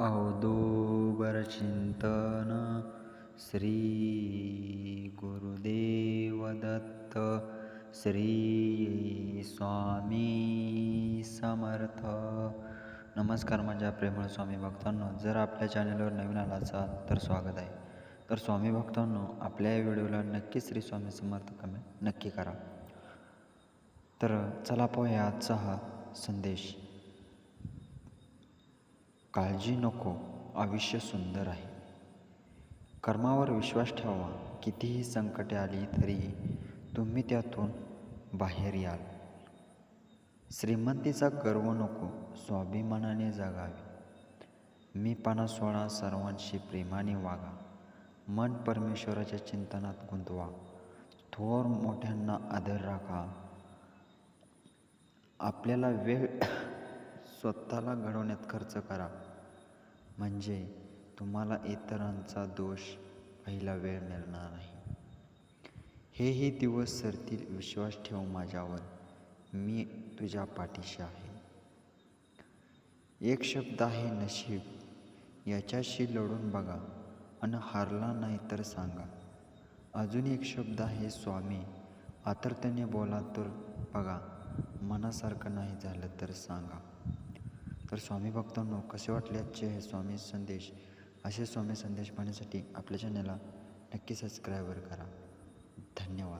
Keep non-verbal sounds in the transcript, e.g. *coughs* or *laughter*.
अवधूबर चिंतन श्री गुरुदेव दत्त श्री स्वामी समर्थ। नमस्कार माझ्या प्रेमळ स्वामी भक्तांनो जर आपल्या चॅनलवर नवीन आला असाल तर स्वागत आहे. तर स्वामी भक्तांनो आपल्या या व्हिडिओला नक्की श्री स्वामी समर्थ कमेंट नक्की करा. तर चला पाहूया आजचा हा संदेश. काळजी नको आयुष्य सुंदर आहे. कर्मावर विश्वास ठेवा कितीही संकटे आली तरीही तुम्ही त्यातून बाहेर याल. श्रीमंतीचा गर्व नको स्वाभिमानाने जगावे. मी पाना सोळा सर्वांशी प्रेमाने वागा. मन परमेश्वराच्या चिंतनात गुंतवा. थोर मोठ्यांना आदर राखा. आपल्याला वेळ *coughs* स्वतःला घडवण्यात खर्च करा. म्हणजे तुम्हाला इतरांचा दोष पहिला वेळ मिळणार नाही. हेही दिवस सरतील विश्वास ठेव माझ्यावर. मी तुझ्या पाठीशी आहे. एक शब्द आहे नशीब. याच्याशी लढून बघा आणि हारला नाही तर सांगा. अजून एक शब्द आहे स्वामी. आतरतेने बोला तर बघा. मनासारखं नाही झालं तर सांगा. तर स्वामी भक्तांनो कसे वाटले आजचे हे स्वामी संदेश? असे स्वामी संदेश पाहण्यासाठी आपल्या चॅनलला नक्की सबस्क्रायबर करा. धन्यवाद.